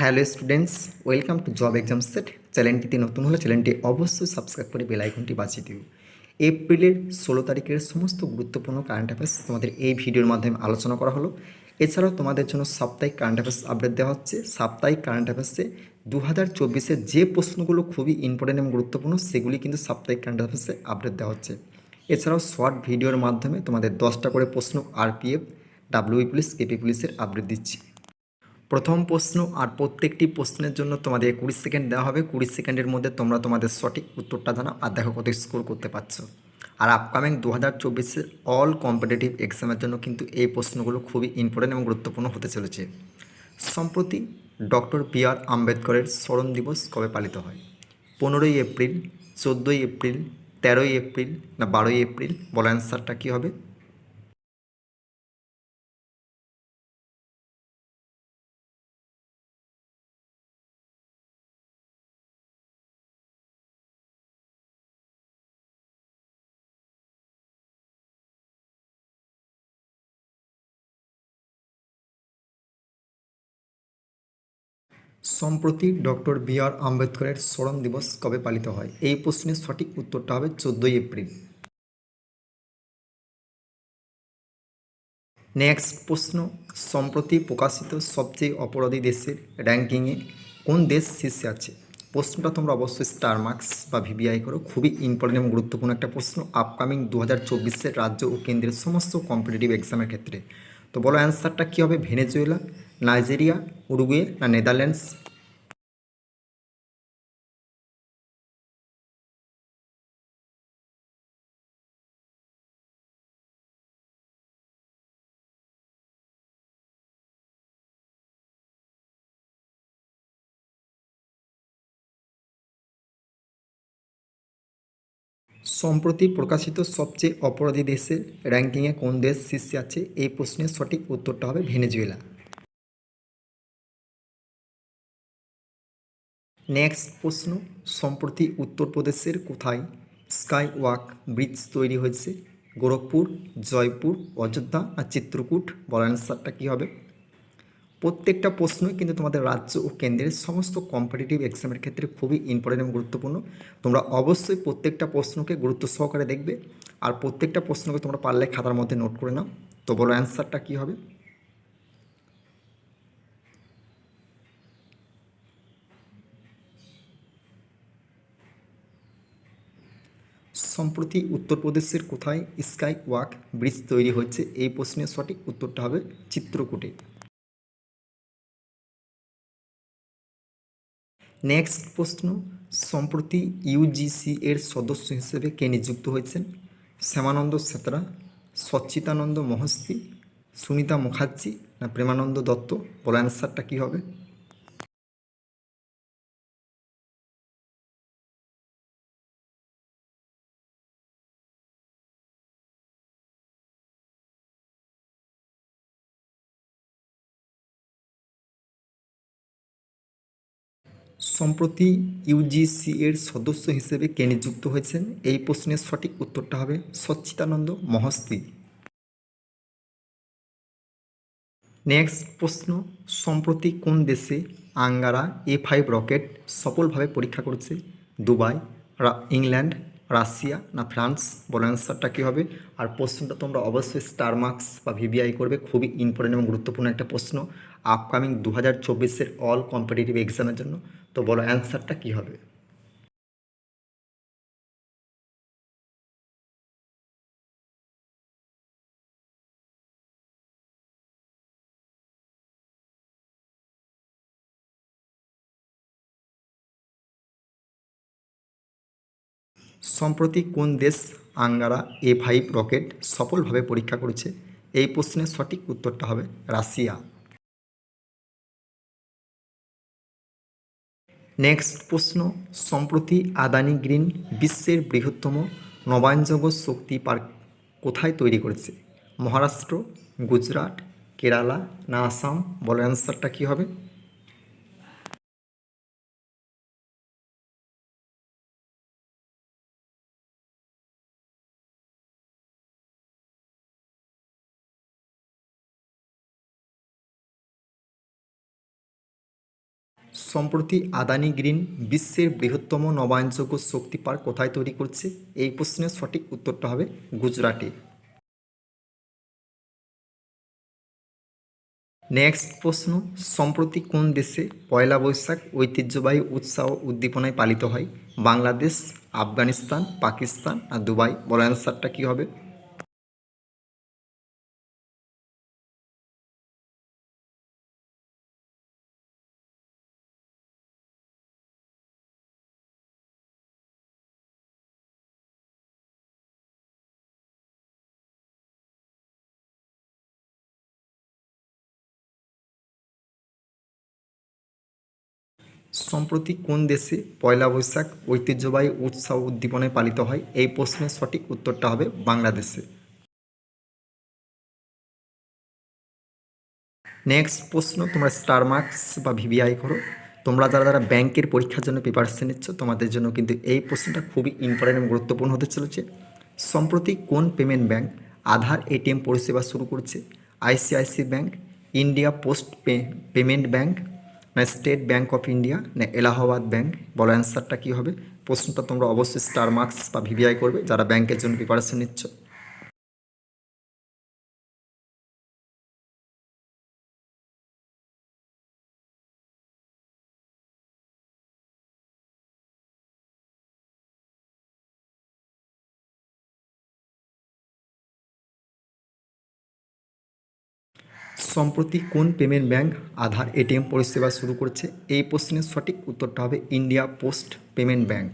Hello students, welcome to job exam set. চ্যানেলটিতে নতুন হলে চ্যানেলটি অবশ্যই সাবস্ক্রাইব করে বেল আইকনটি বাজিয়ে দিও। এপ্রিলের ষোলো তারিখের সমস্ত গুরুত্বপূর্ণ কারেন্ট অ্যাফেয়ার্স তোমাদের এই ভিডিওর মাধ্যমে আলোচনা করা হলো। এছাড়াও তোমাদের জন্য সাপ্তাহিক কারেন্ট অ্যাফেয়ার্স আপডেট দেওয়া হচ্ছে। সাপ্তাহিক কারেন্ট অ্যাফেয়ার্সে দু হাজার চব্বিশে যে প্রশ্নগুলো খুবই ইম্পর্টেন্ট এবং গুরুত্বপূর্ণ, সেগুলি কিন্তু সাপ্তাহিক কারেন্ট অ্যাফেয়ার্সে আপডেট দেওয়া হচ্ছে। এছাড়াও শর্ট ভিডিওর মাধ্যমে তোমাদের দশটা করে প্রশ্ন আরপিএফ ডাব্লিউই পুলিশ কেপি পুলিশের আপডেট দিচ্ছি। প্রথম প্রশ্ন আর প্রত্যেকটি প্রশ্নের জন্য তোমাদের কুড়ি সেকেন্ড দেওয়া হবে। কুড়ি সেকেন্ডের মধ্যে তোমরা তোমাদের সঠিক উত্তরটা জানাও আর দেখো কত স্কোর করতে পারছ। আর আপকামিং দু হাজার চব্বিশের অল কম্পিটিটিভ এক্সামের জন্য কিন্তু এই প্রশ্নগুলো খুবই ইম্পর্টেন্ট এবং গুরুত্বপূর্ণ হতে চলেছে। সম্প্রতি ডক্টর বি আর আম্বেদকরের স্মরণ দিবস কবে পালিত হয়? পনেরোই এপ্রিল, চোদ্দোই এপ্রিল, তেরোই এপ্রিল না বারোই এপ্রিল? বলো অ্যান্সারটা কী হবে? সম্প্রতি ডক্টর বি আর আম্বেদকরের স্মরণ দিবস কবে পালিত হয়? এই প্রশ্নের সঠিক উত্তরটা হবে চোদ্দোই এপ্রিল। নেক্সট প্রশ্ন, সম্প্রতি প্রকাশিত সবচেয়ে অপরাধী দেশের র্যাঙ্কিংয়ে কোন দেশ শীর্ষে আছে? প্রশ্নটা তোমরা অবশ্যই স্টার মার্কস বা ভিবিআই করো, খুবই ইম্পর্টেন্ট এবং গুরুত্বপূর্ণ একটা প্রশ্ন। আপকামিং দু হাজার রাজ্য ও কেন্দ্রের সমস্ত কম্পিটিটিভ এক্সামের ক্ষেত্রে। তো বলো অ্যান্সারটা কী হবে? ভেনেজুয়েলা নাইজেরিয়া, উরুগুয়ে না নেদারল্যান্ডস? সম্প্রতি প্রকাশিত সবচেয়ে অপরাধী দেশের র্যাঙ্কিংয়ে কোন দেশ শীর্ষে আছে? এই প্রশ্নের সঠিক উত্তরটা হবে ভেনেজুয়েলা। নেক্সট প্রশ্ন, সম্প্রতি উত্তরপ্রদেশের কোথায় স্কাই ওয়াক ব্রিজ তৈরি হয়েছে? গোরখপুর, জয়পুর, অযোধ্যা আর চিত্রকূট? বলার অ্যান্সারটা কী হবে? প্রত্যেকটা প্রশ্নই কিন্তু তোমাদের রাজ্য ও কেন্দ্রের সমস্ত কম্পিটিটিভ এক্সামের ক্ষেত্রে খুবই ইম্পর্টেন্ট এবং গুরুত্বপূর্ণ। তোমরা অবশ্যই প্রত্যেকটা প্রশ্নকে গুরুত্ব সহকারে দেখবে। আর প্রত্যেকটা প্রশ্নকে তোমরা পারলে খাতার মধ্যে নোট করে নাও। তো বলো অ্যান্সারটা কী হবে? সম্প্রতি উত্তরপ্রদেশের কোথায় স্কাই ওয়াক ব্রিজ তৈরি হয়েছে? এই প্রশ্নের সঠিক উত্তরটা হবে চিত্রকূটে। নেক্সট প্রশ্ন, সম্প্রতি ইউজিসি এর সদস্য হিসেবে কে নিযুক্ত হয়েছেন? শ্যামানন্দ সেতরা সচ্চিতানন্দ মহস্তি সুনিতা মুখার্জি না প্রেমানন্দ দত্ত? বলো অ্যান্সারটা কী হবে? সম্প্রতি ইউজিসি এর সদস্য হিসেবে কে নিযুক্ত হয়েছেন? এই প্রশ্নের সঠিক উত্তরটা হবে সচ্চিতানন্দ মহস্তি। নেক্সট প্রশ্ন, সম্প্রতি কোন দেশে আঙ্গারা এ ফাইভ রকেট সফলভাবে পরীক্ষা করেছে? দুবাই ইংল্যান্ড রাশিয়া না ফ্রান্স? বলো অ্যান্সারটা কী হবে? আর প্রশ্নটা তোমরা অবশ্যই স্টার মার্কস বা ভিভিআই করবে, খুবই ইম্পর্টেন্ট এবং গুরুত্বপূর্ণ একটা প্রশ্ন আপকামিং দু হাজার চব্বিশের অল কম্পিটিটিভ এক্সামের জন্য। তো বলো অ্যান্সারটা কী হবে? সম্প্রতি কোন দেশ আঙ্গারা এ ফাইভ রকেট সফলভাবে পরীক্ষা করেছে? এই প্রশ্নের সঠিক উত্তরটা হবে রাশিয়া। নেক্সট প্রশ্ন, সম্প্রতি আদানি গ্রিন বিশ্বের বৃহত্তম নবায়নযোগ্য শক্তি পার্ক কোথায় তৈরি করেছে? মহারাষ্ট্র, গুজরাট, কেরালা, না আসাম? বলো অ্যান্সারটা কী হবে? সম্প্রতি আদানি গ্রিন বিশ্বের বৃহত্তম নবায়নযোগ্য শক্তি পার্ক কোথায় তৈরি করছে? এই প্রশ্নের সঠিক উত্তরটা হবে গুজরাটে। নেক্সট প্রশ্ন, সম্প্রতি কোন দেশে পয়লা বৈশাখ ঐতিহ্যবাহী উৎসাহ উদ্দীপনায় পালিত হয়? বাংলাদেশ, আফগানিস্তান, পাকিস্তান আর দুবাই বড় অ্যান্সারটা কী হবে? সম্প্রতি কোন দেশে পয়লা বৈশাখ ঐতিহ্যবাহী উৎসব উদ্দীপনায় পালিত হয়? এই প্রশ্নের সঠিক উত্তরটা হবে বাংলাদেশে। নেক্সট প্রশ্ন, তোমরা স্টার মার্কস বা ভিভিআই করো। তোমরা যারা যারা ব্যাংকের পরীক্ষার জন্য প্রিপারেশন নিচ্ছ, তোমাদের জন্য কিন্তু এই প্রশ্নটা খুবই ইম্পর্টেন্ট এবং গুরুত্বপূর্ণ হতে চলেছে। সম্প্রতি কোন পেমেন্ট ব্যাংক আধার এটিএম পরিষেবা শুরু করছে? ICICI Bank India Post Payment Bank না স্টেট ব্যাঙ্ক অফ ইন্ডিয়া না এলাহাবাদ ব্যাঙ্ক বলো অ্যান্সারটা কী হবে? প্রশ্নটা তোমরা অবশ্যই স্টার মার্কস বা ভিভিআই করবে, যারা ব্যাংকের জন্য প্রিপারেশন নিচ্ছ। সম্প্রতি কোন পেমেন্ট ব্যাংক আধার, এটিএম পরিষেবা শুরু করেছে? এই প্রশ্নের সঠিক উত্তরটা হবে India Post Payment Bank.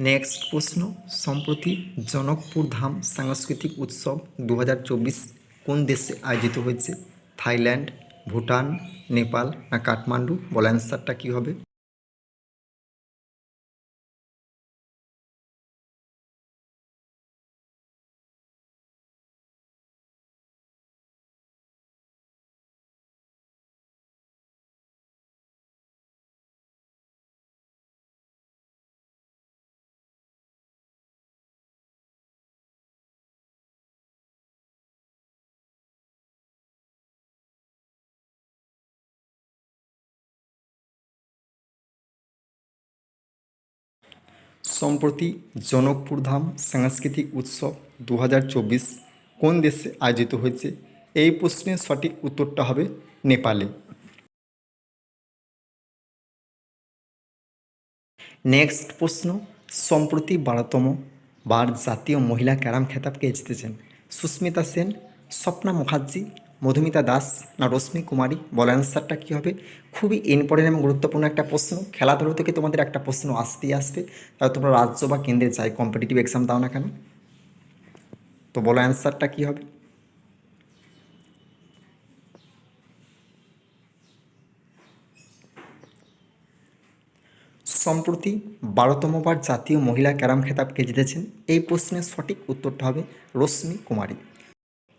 Next প্রশ্ন, সম্প্রতি জনকপুর ধাম সাংস্কৃতিক উৎসব দু হাজার চব্বিশ কোন দেশে আয়োজিত হয়েছে? থাইল্যান্ড, ভুটান, নেপাল না কাঠমান্ডু? বল অ্যান্সারটা কী হবে? সম্প্রতি জনকপুর ধাম সাংস্কৃতিক উৎসব দু হাজার চব্বিশ কোন দেশে আয়োজিত হয়েছে? এই প্রশ্নের সঠিক উত্তরটা হবে নেপালে। নেক্সট প্রশ্ন। সম্প্রতি বারোতম বার জাতীয় মহিলা ক্যারাম খেতাবকে জিতেছেন সুস্মিতা সেন, স্বপ্না মুখার্জি মধুমিতা দাস, না রশ্মি কুমারী, বল অ্যান্সারটা কী হবে? খুবই ইম্পর্টেন্ট এবং গুরুত্বপূর্ণ একটা প্রশ্ন। খেলাধুলো থেকে তোমাদের একটা প্রশ্ন আসতেই আসবে। তাহলে তোমরা রাজ্য বা কেন্দ্রে যাই কম্পিটিটিভ এক্সাম দাও না কেন? তো বলো অ্যান্সারটা কী হবে? সম্প্রতি বারোতমবার জাতীয় মহিলা ক্যারাম খেতাবকে জিতেছেন। এই প্রশ্নের সঠিক উত্তরটা হবে রশ্মি কুমারী।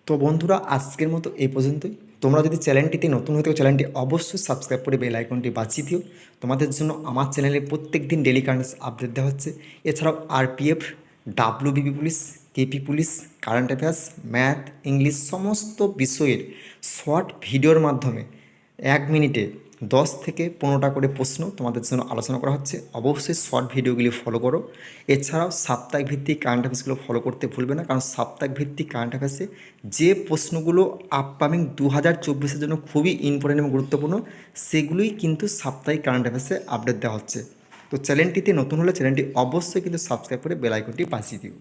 তো বন্ধুরা, আজকের মতো এই পর্যন্তই। তোমরা যদি চ্যানেলটিতে নতুন হতে চ্যানেলটি অবশ্যই সাবস্ক্রাইব করে বেল আইকনটি বাঁচিয়ে দিও। তোমাদের জন্য আমার চ্যানেলে প্রত্যেক দিন ডেলি কারেন্টস আপডেট দেওয়া হচ্ছে। এছাড়াও RPF WBP police KP police current affairs math English সমস্ত বিষয়ের শর্ট ভিডিওর মাধ্যমে এক মিনিটে দশ থেকে পনেরোটা করে প্রশ্ন তোমাদের জন্য আলোচনা করা হচ্ছে। অবশ্যই শর্ট ভিডিওগুলি ফলো করো। এছাড়াও সাপ্তাহিক ভিত্তিক কারেন্ট অ্যাফেয়ার্সগুলো ফলো করতে ভুলবে না, কারণ সাপ্তাহিক ভিত্তিক কারেন্ট অ্যাফেয়ার্সে যে প্রশ্নগুলো আপকামিং দু হাজার চব্বিশের জন্য খুবই ইম্পর্টেন্ট এবং গুরুত্বপূর্ণ, সেগুলোই কিন্তু সাপ্তাহিক কারেন্ট অ্যাফেয়ার্সে আপডেট দেওয়া হচ্ছে। তো চ্যানেলটিতে নতুন হলে চ্যানেলটি অবশ্যই কিন্তু সাবস্ক্রাইব করে বেলাইকনটি বাঁচিয়ে দিও।